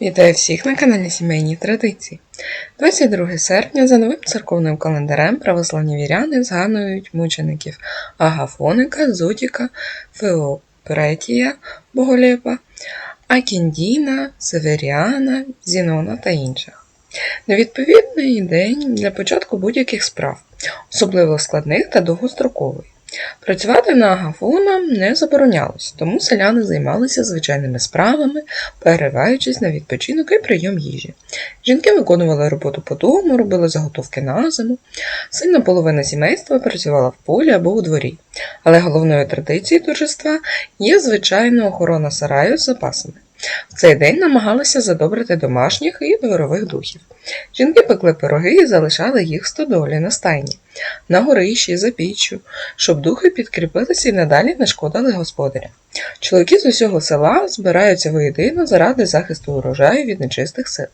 Вітаю всіх на каналі Сімейні Традиції. 22 серпня за новим церковним календарем православні віряни згадують мучеників Агафоника, Зодіка, Феопретія Боголєпа, Акіндіна, Северіана, Зінона та інших. Невідповідний день для початку будь-яких справ, особливо складних та довгострокових. Працювати на агафона не заборонялось, тому селяни займалися звичайними справами, перериваючись на відпочинок і прийом їжі. Жінки виконували роботу по дому, робили заготовки на зиму. Сильна половина сімейства працювала в полі або у дворі. Але головною традицією торжества є звичайно охорона сараю з запасами. В цей день намагалися задобрити домашніх і дворових духів. Жінки пекли пироги і залишали їх в стодолі на стайні, на горищі, за піччю, щоб духи підкріпилися і надалі не шкодили господаря. Чоловіки з усього села збираються воєдино заради захисту урожаю від нечистих сил.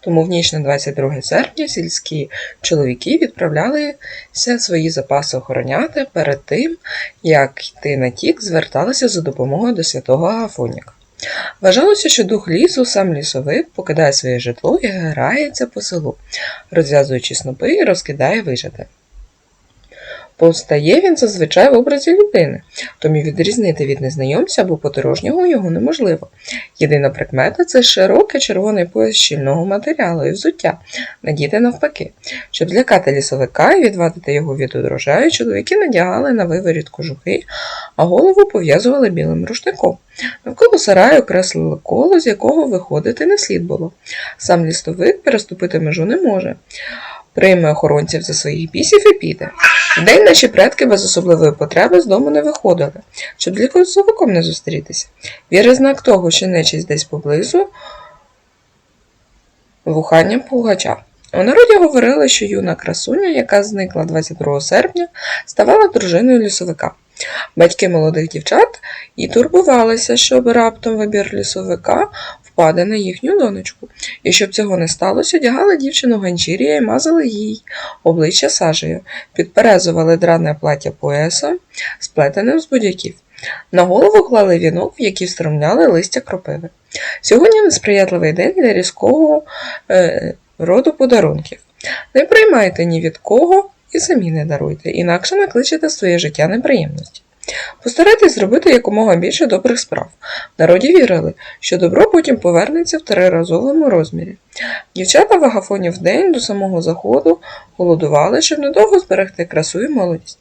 Тому в ніч на 22 серпня сільські чоловіки відправлялися свої запаси охороняти перед тим, як йти на тік, зверталися за допомогою до святого Агафоніка. Вважалося, що дух лісу, сам лісовик, покидає своє житло і грається по селу, розв'язуючи снопи і розкидає вижити. Постає він зазвичай в образі людини, тому відрізнити від незнайомця або подорожнього його неможливо. Єдина прикмета це широкий червоний пояс щільного матеріалу і взуття, надіти навпаки. Щоб злякати лісовика і відвадити його від урожаю, чоловіки надягали на виворіт кожухи, а голову пов'язували білим рушником. Навколо сараю креслили коло, з якого виходити не слід було. Сам лістовик переступити межу не може. Прийме охоронців за своїх бісів і піде. Вдень наші предки без особливої потреби з дому не виходили, щоб з лісовиком не зустрітися. Віри знак того, що нечість десь поблизу вуханням пугача. У народі говорили, що юна красуня, яка зникла 22 серпня, ставала дружиною лісовика. Батьки молодих дівчат і турбувалися, щоб раптом вибір лісовика впаде на їхню донечку. І щоб цього не сталося, одягали дівчину ганчір'я і мазали їй обличчя сажею, підперезували дране плаття поясом, сплетеним з будяків. На голову клали вінок, в який встромляли листя кропиви. Сьогодні несприятливий день для різкого е, роду подарунків. Не приймайте ні від кого і самі не даруйте, інакше накличете своє життя неприємності. Постарайтесь зробити якомога більше добрих справ. Народі вірили, що добро потім повернеться в триразовому розмірі. Дівчата в агафоні в день до самого заходу голодували, щоб недовго зберегти красу і молодість.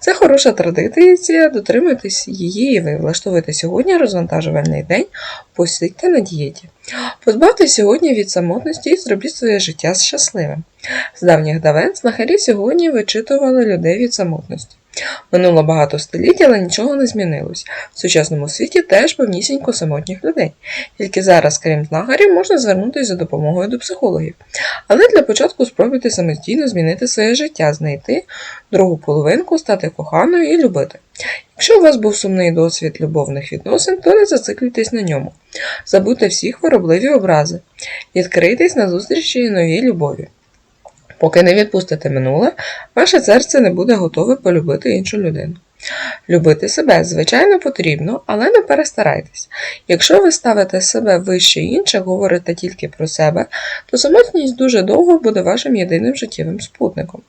Це хороша традиція, дотримуйтесь її і ви влаштовуйте сьогодні розвантажувальний день, посидьте на дієті. Позбавтесь сьогодні від самотності і зробіть своє життя щасливим. З давніх давен знахарі сьогодні вичитували людей від самотності. Минуло багато століть, але нічого не змінилось. В сучасному світі теж повнісінько самотніх людей. Тільки зараз, крім знахарів, можна звернутися за допомогою до психологів. Але для початку спробуйте самостійно змінити своє життя, знайти другу половинку, стати коханою і любити. Якщо у вас був сумний досвід любовних відносин, то не зациклюйтесь на ньому. Забудьте всі хворобливі образи. Відкрийтесь на зустрічі новій любові. Поки не відпустите минуле, ваше серце не буде готове полюбити іншу людину. Любити себе, звичайно, потрібно, але не перестарайтесь. Якщо ви ставите себе вище інших, говорите тільки про себе, то самотність дуже довго буде вашим єдиним життєвим спутником.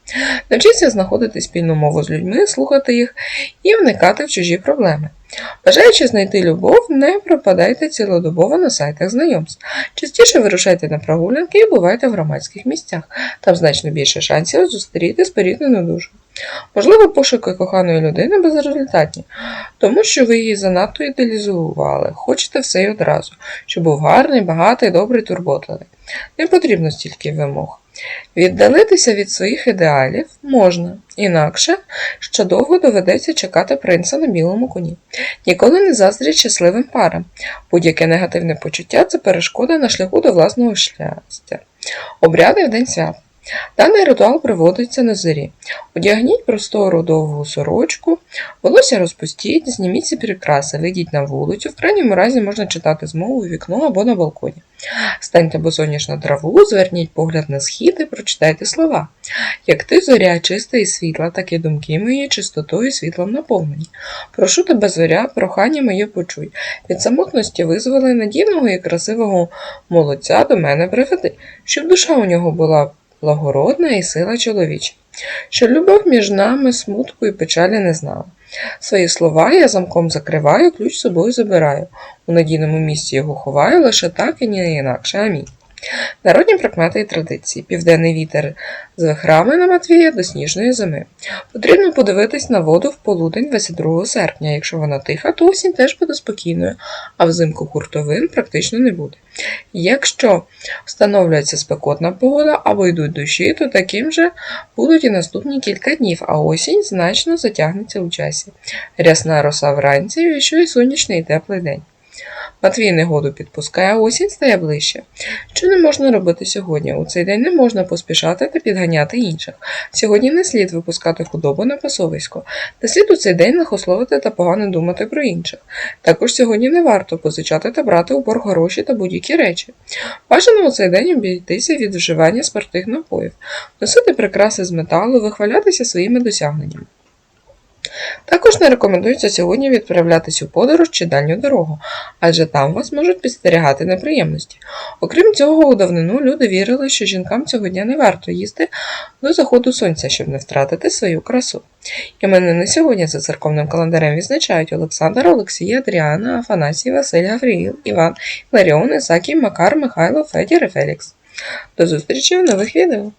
Навчіться знаходити спільну мову з людьми, слухати їх і вникати в чужі проблеми. Бажаючи знайти любов, не пропадайте цілодобово на сайтах знайомств. Частіше вирушайте на прогулянки і бувайте в громадських місцях. Там значно більше шансів зустріти споріднену душу. Можливо, пошуки коханої людини безрезультатні, тому що ви її занадто ідеалізували, хочете все й одразу, щоб був гарний, багатий, добрий, турботливий. Не потрібно стільки вимог. Віддалитися від своїх ідеалів можна, інакше що довго доведеться чекати принца на білому коні. Ніколи не заздріть щасливим парам. Будь-яке негативне почуття це перешкода на шляху до власного щастя. Обряди в день свят. Даний ритуал проводиться на зорі. Одягніть простору довгу сорочку, волосся розпустіть, зніміть ці прикраси, вийдіть на вулицю. В крайньому разі можна читати змову у вікно або на балконі. Станьте босоніж на траву, зверніть погляд на схід і прочитайте слова. Як ти зоря чиста і світла, так і думки мої чистотою і світлом наповнені. Прошу тебе, зоря, прохання моє почуй. Від самотності визволи надійного і красивого молодця до мене приведи, щоб душа у нього була благородна і сила чоловіча, що любов між нами смутку і печалі не знала. Свої слова я замком закриваю, ключ собою забираю. У надійному місці його ховаю, лише так і не інакше. Амінь. Народні прикмети і традиції. Південний вітер з вихрами на Матвія до сніжної зими. Потрібно подивитись на воду в полудень 22 серпня. Якщо вона тиха, то осінь теж буде спокійною, а взимку хуртовин практично не буде. Якщо встановлюється спекотна погода або йдуть дощі, то таким же будуть і наступні кілька днів, а осінь значно затягнеться у часі. Рясна роса вранці, і що й сонячний і теплий день. Матвій негоду підпускає, осінь стає ближче. Що не можна робити сьогодні? У цей день не можна поспішати та підганяти інших. Сьогодні не слід випускати худобу на пасовисько. Не слід у цей день лихословити та погано думати про інших. Також сьогодні не варто позичати та брати у борг гроші та будь-які речі. Бажано у цей день обійтися від вживання спиртних напоїв, носити прикраси з металу, вихвалятися своїми досягненнями. Також не рекомендується сьогодні відправлятись у подорож чи дальню дорогу, адже там вас можуть підстерігати неприємності. Окрім цього, у давнину люди вірили, що жінкам цього дня не варто їсти до заходу сонця, щоб не втратити свою красу. Іменини сьогодні за церковним календарем відзначають Олександр, Олексій, Адріана, Афанасій, Василь, Гавріїл, Іван, Ларіон, Ісакій, Макар, Михайло, Федір і Фелікс. До зустрічі в нових відео!